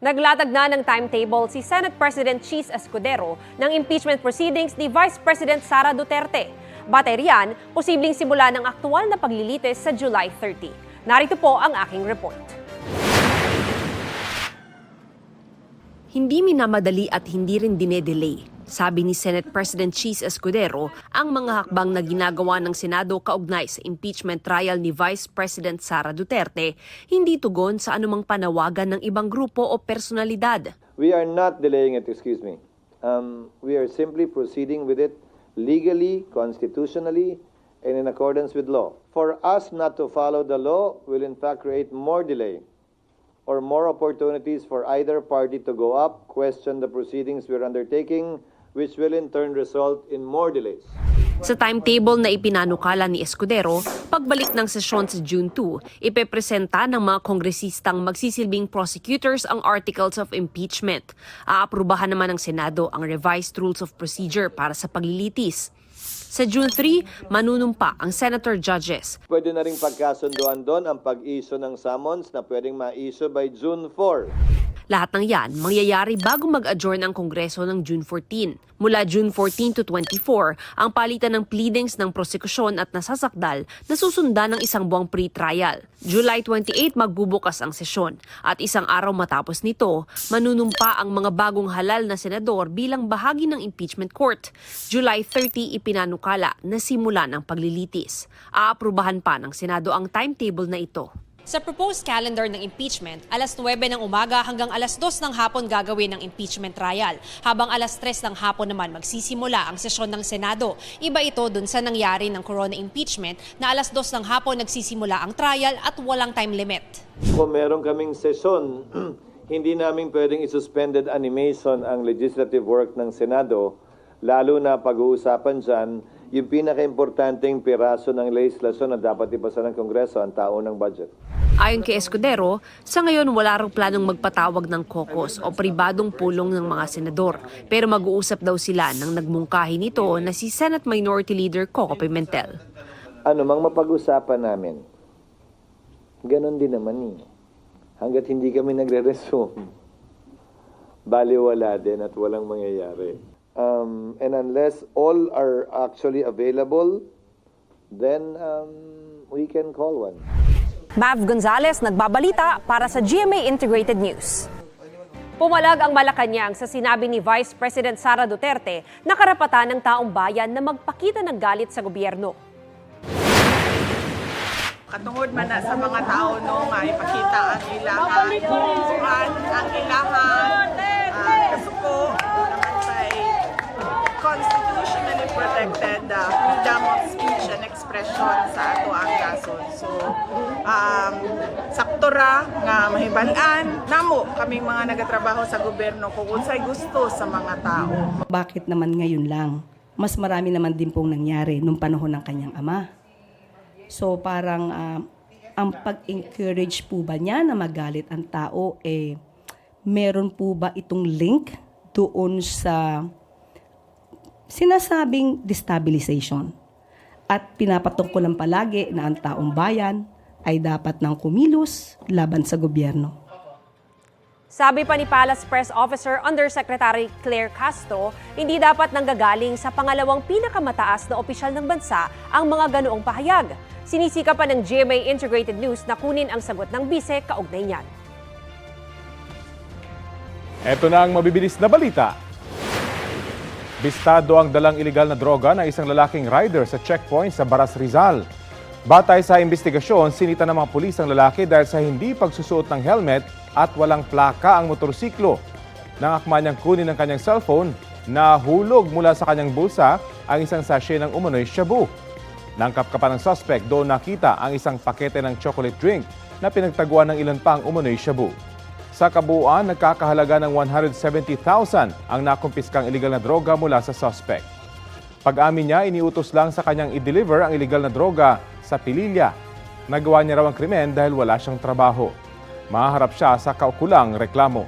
Naglatag na ng timetable si Senate President Cheese Escudero ng impeachment proceedings ni Vice President Sara Duterte. Batay riyan, posibleng simula ng aktual na paglilitis sa July 30. Narito po ang aking report. Hindi minamadali at hindi rin dinedelay. Sabi ni Senate President Cheese Escudero, ang mga hakbang na ginagawa ng Senado kaugnay sa impeachment trial ni Vice President Sara Duterte, hindi tugon sa anumang panawagan ng ibang grupo o personalidad. We are not delaying it, excuse me. Um, we are simply proceeding with it legally, constitutionally, and in accordance with law. For us not to follow the law will in fact create more delay or more opportunities for either party to go up, question the proceedings we're undertaking, which will in turn result in more delays. Sa timetable na ipinanukala ni Escudero, pagbalik ng sesyon sa June 2, ipepresenta ng mga kongresistang magsisilbing prosecutors ang articles of impeachment. Aaprubahan naman ng Senado ang revised rules of procedure para sa paglilitis. Sa June 3, manunumpa ang senator judges. Pwede na rin pagkasunduan doon ang pag-issue ng summons na pwedeng ma-issue by June 4. Lahat ng yan mangyayari bago mag-adjourn ang Kongreso ng June 14. Mula June 14 to 24, ang palitan ng pleadings ng prosekusyon at nasasakdal na susundan ng isang buwang pre-trial. July 28 magbubukas ang sesyon at isang araw matapos nito, manunumpa ang mga bagong halal na senador bilang bahagi ng impeachment court. July 30 ipinanukala na simula ng paglilitis. Aaprubahan pa ng Senado ang timetable na ito. Sa proposed calendar ng impeachment, alas 9 ng umaga hanggang alas 2 ng hapon gagawin ang impeachment trial, habang alas 3 ng hapon naman magsisimula ang sesyon ng Senado. Iba ito dun sa nangyari ng corona impeachment na alas 2 ng hapon nagsisimula ang trial at walang time limit. Kung meron kaming sesyon, hindi namin pwedeng isuspended animation ang legislative work ng Senado, lalo na pag-uusapan dyan, yung pinaka-importanteng piraso ng legislasyon na dapat ipasa ng Kongreso, ang taon ng budget. Ayon kay Escudero, sa ngayon wala raw planong magpatawag ng caucus o pribadong pulong ng mga senador. Pero mag-uusap daw sila nang nagmungkahi nito na si Senate Minority Leader Coco Pimentel. Ano mang mapag-usapan namin, ganon din naman eh. Hanggat hindi kami nagre-resume, baliwala din at walang mangyayari. Um, and unless all are actually available, then um, we can call one. Mav Gonzalez nagbabalita para sa GMA Integrated News. Pumalag ang Malacanang sa sinabi ni Vice President Sara Duterte na karapatan ng taong bayan na magpakita ng galit sa gobyerno. katungod man na sa mga tao no nga ipakita ang ilaha ang, ang ilaha constitutionally protected uh, freedom of speech and expression sa ato ang gason so um, saktora nga mahibalan namo kaming mga nagatrabaho sa gobyerno kung unsay gusto sa mga tao bakit naman ngayon lang? Mas marami naman din pong nangyari nung panahon ng kanyang ama. So parang ah, ang pag-encourage po ba niya na magalit ang tao, eh, meron po ba itong link doon sa sinasabing destabilization? At pinapatungkulan palagi na ang taong bayan ay dapat ng kumilos laban sa gobyerno. Sabi pa ni Palace Press Officer Undersecretary Claire Castro, hindi dapat nanggagaling sa pangalawang pinakamataas na opisyal ng bansa ang mga ganoong pahayag. Sinisika pa ng GMA Integrated News na kunin ang sagot ng bise kaugnay niyan. Ito na ang mabibilis na balita. Bistado ang dalang ilegal na droga ng isang lalaking rider sa checkpoint sa Baras Rizal. Batay sa investigasyon, sinita ng mga pulis ang lalaki dahil sa hindi pagsusuot ng helmet at walang plaka ang motorsiklo. Nang akma niyang kunin ang kanyang cellphone, nahulog mula sa kanyang bulsa ang isang sachet ng umano'y shabu. Nangkap ka pa ng suspect, doon nakita ang isang pakete ng chocolate drink na pinagtaguan ng ilan pang umano'y shabu. Sa kabuuan, nagkakahalaga ng 170,000 ang nakumpiskang illegal na droga mula sa suspect. Pag-amin niya, iniutos lang sa kanyang i-deliver ang illegal na droga sa Pililya. Nagawa niya raw ang krimen dahil wala siyang trabaho. Maharap siya sa kaukulang reklamo.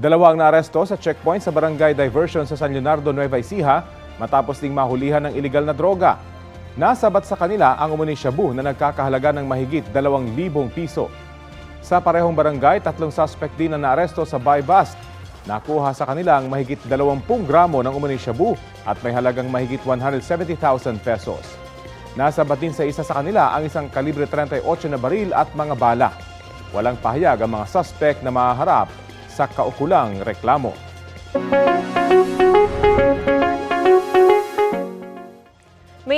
Dalawa ang naaresto sa checkpoint sa barangay diversion sa San Leonardo, Nueva Ecija matapos ding mahulihan ng illegal na droga. Nasabat sa kanila ang umuni shabu na nagkakahalaga ng mahigit 2,000 piso. Sa parehong barangay, tatlong suspect din na naaresto sa buy bust. Nakuha sa kanilang mahigit 20 gramo ng umano'y shabu at may halagang mahigit 170,000 pesos. Nasa batin sa isa sa kanila ang isang kalibre 38 na baril at mga bala. Walang pahayag ang mga suspect na maharap sa kaukulang reklamo.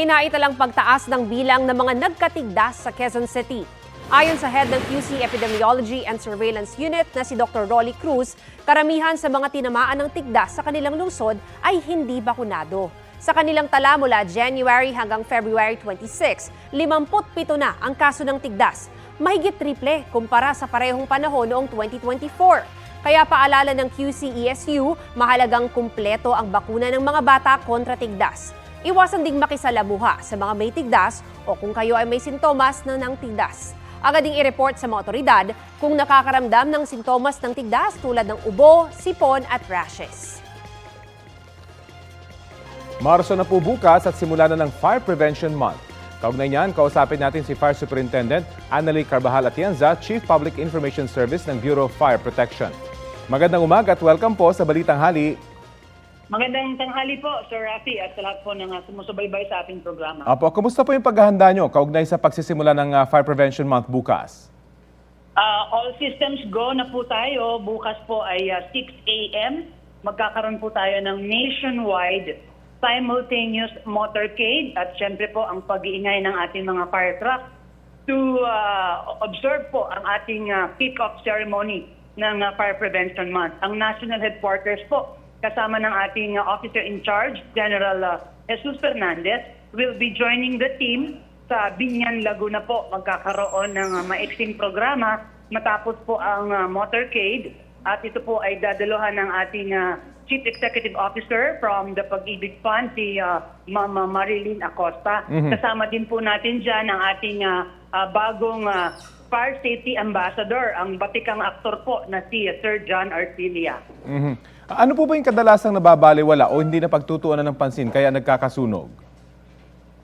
May naitalang pagtaas ng bilang ng mga nagkatigdas sa Quezon City. Ayon sa head ng QC Epidemiology and Surveillance Unit na si Dr. Rolly Cruz, karamihan sa mga tinamaan ng tigdas sa kanilang lungsod ay hindi bakunado. Sa kanilang tala mula January hanggang February 26, 57 na ang kaso ng tigdas. Mahigit triple kumpara sa parehong panahon noong 2024. Kaya paalala ng QCESU, mahalagang kumpleto ang bakuna ng mga bata kontra tigdas. Iwasan ding makisalamuha sa mga may tigdas o kung kayo ay may sintomas na ng tigdas. Agad ding i-report sa mga otoridad kung nakakaramdam ng sintomas ng tigdas tulad ng ubo, sipon at rashes. Marso na po bukas at simula na ng Fire Prevention Month. Kaugnay niyan, kausapin natin si Fire Superintendent Annalie Carbajal Atienza, Chief Public Information Service ng Bureau of Fire Protection. Magandang umaga at welcome po sa Balitang Hali. Magandang tanghali po, Sir Rafi, at sa lahat po ng uh, sumusubaybay sa ating programa. Apo, kumusta po yung paghahanda nyo kaugnay sa pagsisimula ng ah, Fire Prevention Month bukas? Uh, all systems go na po tayo. Bukas po ay uh, 6 a.m. Magkakaroon po tayo ng nationwide simultaneous motorcade at syempre po ang pag-iingay ng ating mga fire truck to uh, observe po ang ating uh, kick-off ceremony ng uh, Fire Prevention Month. Ang national headquarters po kasama ng ating uh, officer in charge, General uh, Jesus Fernandez, will be joining the team sa Binyan, Laguna po. Magkakaroon ng uh, maiksing programa matapos po ang uh, motorcade at ito po ay dadaluhan ng ating uh, Chief Executive Officer from the Pag-ibig Fund, si uh, Mama Marilyn Acosta. Kasama din po natin dyan ang ating uh, uh, bagong uh, Fire Safety Ambassador, ang batikang aktor po na si Sir John Arcilia. Mhm. Ano po ba yung kadalasang nababaliwala o hindi na pagtutuunan ng pansin kaya nagkakasunog?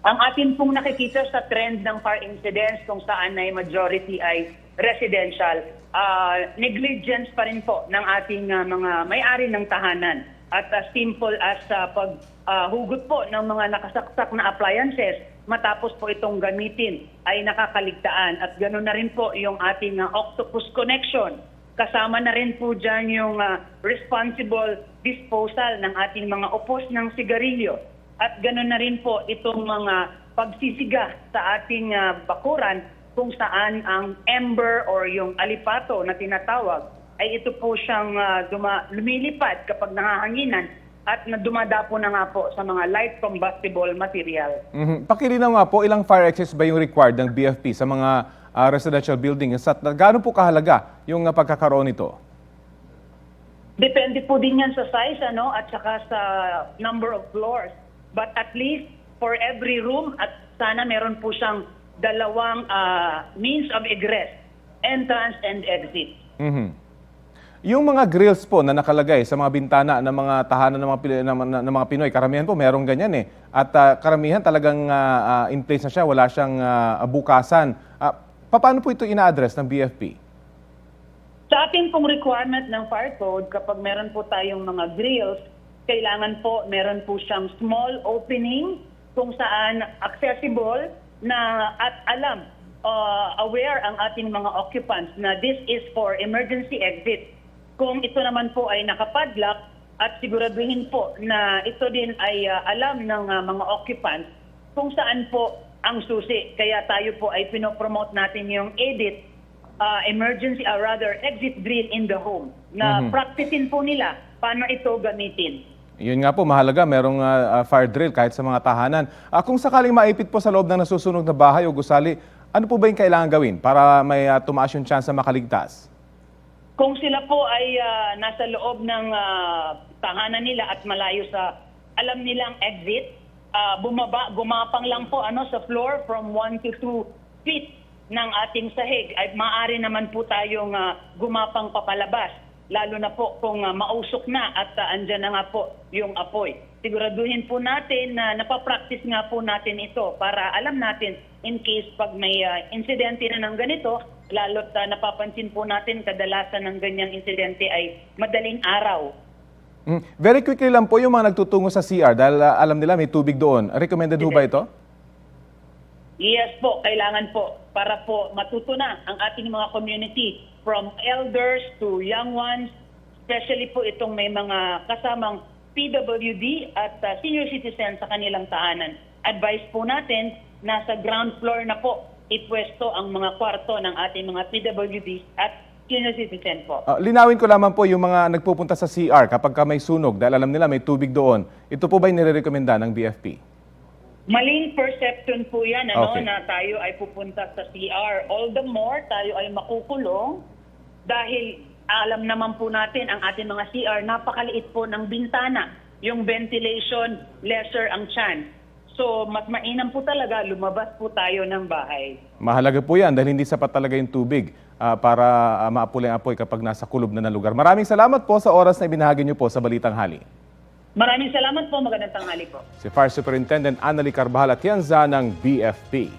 Ang atin pong nakikita sa trend ng fire incidents kung saan ay majority ay residential, ah, negligence pa rin po ng ating ah, mga may-ari ng tahanan. At as simple as ah, paghugot po ng mga nakasaksak na appliances matapos po itong gamitin ay nakakaligtaan. At ganoon na rin po yung ating ah, octopus connection. Kasama na rin po dyan yung ah, responsible disposal ng ating mga upos ng sigarilyo. At ganoon na rin po itong mga pagsisiga sa ating ah, bakuran kung saan ang ember or yung alipato na tinatawag ay ito po siyang ah, duma- lumilipad kapag nangahanginan at dumadapo na nga po sa mga light combustible material. Mhm. Pakilinaw nga po, ilang fire exits ba yung required ng BFP sa mga ah, residential buildings at gaano po kahalaga yung ah, pagkakaroon nito? Depende po din yan sa size ano at saka sa number of floors. But at least for every room at sana meron po siyang dalawang ah, means of egress, entrance and exit. Mhm. Yung mga grills po na nakalagay sa mga bintana ng mga tahanan ng mga, ng, ng- ng mga Pinoy, karamihan po merong ganyan eh. At ah, karamihan talagang ah, ah, in place na siya, wala siyang ah, bukasan. Ah, paano po ito ina-address ng BFP? Sa ating pong requirement ng fire code, kapag meron po tayong mga grills, kailangan po meron po siyang small opening kung saan accessible na at alam, uh, aware ang ating mga occupants na this is for emergency exit. Kung ito naman po ay nakapadlock at siguraduhin po na ito din ay uh, alam ng uh, mga occupants kung saan po ang susi. Kaya tayo po ay pinopromote natin yung edit uh, emergency or rather exit drill in the home na practicein po nila paano ito gamitin. Yun nga po, mahalaga, merong ah, fire drill kahit sa mga tahanan. Ah, kung sakaling maipit po sa loob ng nasusunog na bahay o gusali, ano po ba yung kailangan gawin para may ah, tumaas yung chance na makaligtas? Kung sila po ay ah, nasa loob ng ah, tahanan nila at malayo sa alam nilang exit, ah, bumaba, gumapang lang po ano sa floor from 1 to 2 feet ng ating sahig ay maaari naman po tayong ah, gumapang papalabas lalo na po kung ah, mausok na at uh, andyan na nga po yung apoy. Siguraduhin po natin na napapractice nga po natin ito para alam natin in case pag may ah, insidente na ng ganito lalo't ah, napapansin po natin kadalasan ng ganyang insidente ay madaling araw. Mm. Very quickly lang po yung mga nagtutungo sa CR dahil ah, alam nila may tubig doon. Recommended ho ba ito? Yes po, kailangan po para po matuto na ang ating mga community from elders to young ones, especially po itong may mga kasamang PWD at uh, senior citizens sa kanilang tahanan. Advice po natin, nasa ground floor na po ipwesto ang mga kwarto ng ating mga PWD at senior citizen po. Ah, linawin ko lamang po yung mga nagpupunta sa CR kapag ka may sunog dahil alam nila may tubig doon. Ito po ba yung nire-recommenda ng BFP? Maling perception po yan, ano, Okay. na tayo ay pupunta sa CR. All the more, tayo ay makukulong dahil alam naman po natin ang ating mga CR, napakaliit po ng bintana. Yung ventilation, lesser ang chance. So, mas mainam po talaga, lumabas po tayo ng bahay. Mahalaga po yan dahil hindi sapat talaga yung tubig ah, para uh, maapuling apoy kapag nasa kulob na na lugar. Maraming salamat po sa oras na ibinahagi niyo po sa Balitang Hali. Maraming salamat po, magandang tanghali po. Si Fire Superintendent Annalie Carvajal Atienza ng BFP.